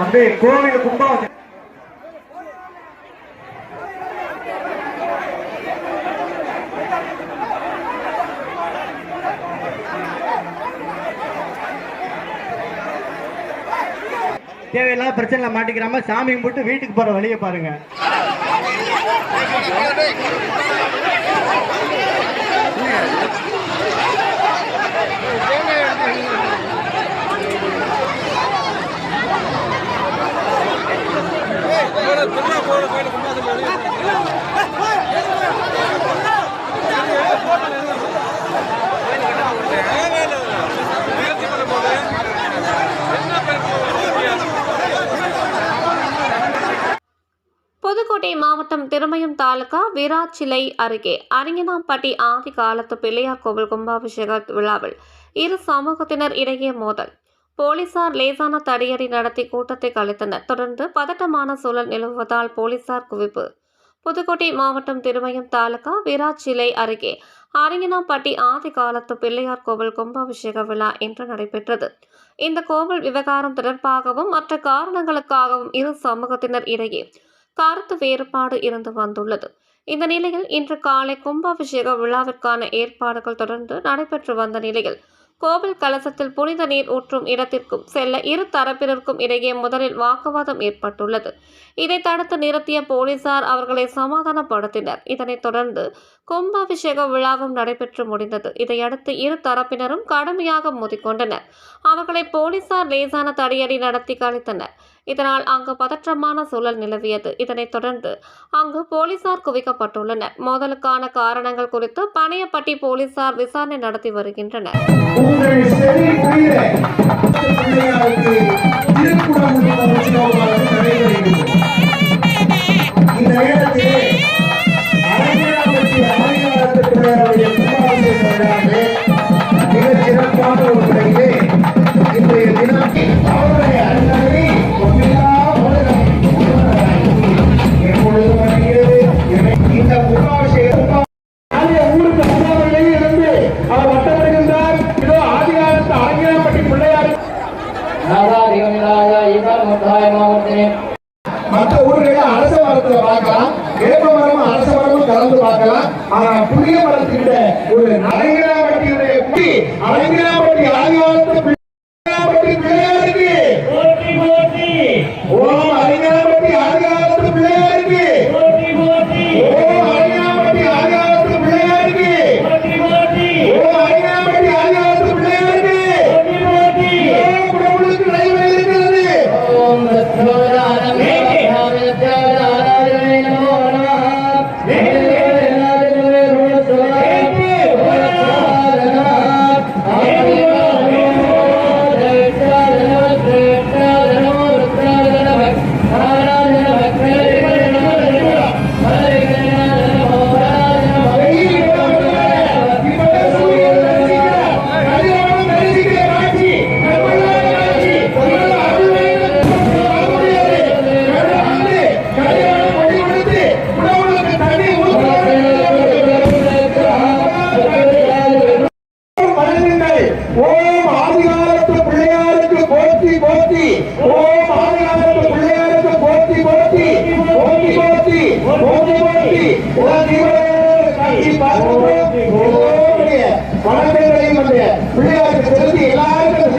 அப்படியே கோவில் கும்பாபிஷேகம் தேவையில்லாத பிரச்சனை மாட்டிக்கிறாம சாமி கும்பிட்டு வீட்டுக்கு போற வழியை பாருங்க. புதுக்கோட்டை மாவட்டம் திருமயம் தாலுகா விராச்சிலை அருகே அரிங்கனாம்பட்டி ஆதி காலத்து பிள்ளையார் கோவில் கும்பாபிஷேக விழாவில் இரு சமூகத்தினர் இடையே மோதல். போலீசார் லேசான தடியடி நடத்தி கூட்டத்தை கலைத்தனர். தொடர்ந்து பதட்டமான சூழல் நிலவுவதால் போலீசார் குவிப்பு. புதுக்கோட்டை மாவட்டம் திருமயம் தாலுகா விராச்சிலை அருகே அரிங்கனாம்பட்டி ஆதி காலத்து பிள்ளையார் கோவில் கும்பாபிஷேக விழா இன்று நடைபெற்றது. இந்த கோவில் விவகாரம் தொடர்பாகவும் மற்ற காரணங்களுக்காகவும் இரு சமூகத்தினர் இடையே கருத்து வேறுபாடு இருந்து வந்துள்ளது. இந்த நிலையில் இன்று காலை கும்பாபிஷேக விழாவிற்கான ஏற்பாடுகள் தொடர்ந்து நடைபெற்று வந்த நிலையில் கோவில் கலசத்தில் புனித நீர் ஊற்றும் இடத்திற்கும் செல்ல இரு தரப்பினருக்கும் இடையே முதலில் வாக்குவாதம் ஏற்பட்டுள்ளது. இதை தடுத்து நிறுத்திய போலீசார் அவர்களை சமாதானப்படுத்தினர். இதனைத் தொடர்ந்து கும்பாபிஷேக விழாவும் நடைபெற்று முடிந்தது. இதையடுத்து இரு தரப்பினரும் கடுமையாக மோதிக்கொண்டனர். அவர்களை போலீசார் லேசான தடியடி நடத்தி கழித்தனர். இதனால் அங்கு பதற்றமான சூழல் நிலவியது. இதனைத் தொடர்ந்து அங்கு போலீசார் குவிக்கப்பட்டுள்ளனர். மோதலுக்கான காரணங்கள் குறித்து பனையப்பட்டி போலீசார் விசாரணை நடத்தி வருகின்றனர். அவர் வட்டமிடுகின்றார் இதோ ஆதிகாலத்து அரங்கினப்பட்டி பிள்ளையார். மற்ற ஊர்களில் அரச மரத்துல பார்க்கலாம். வேப்ப மரமும் அரச மரமும் கலந்து பார்க்கலாம். ஆனா புளிய மரத்திட்ட ஒரு அரங்கினாப்பட்டியுடைய குடி அரங்கினாப்பட்டி Hallelujah. பார்க்கிறோம் வணக்கங்களையும் அந்த பிள்ளையாருக்கு செலுத்தி எல்லாருக்கும்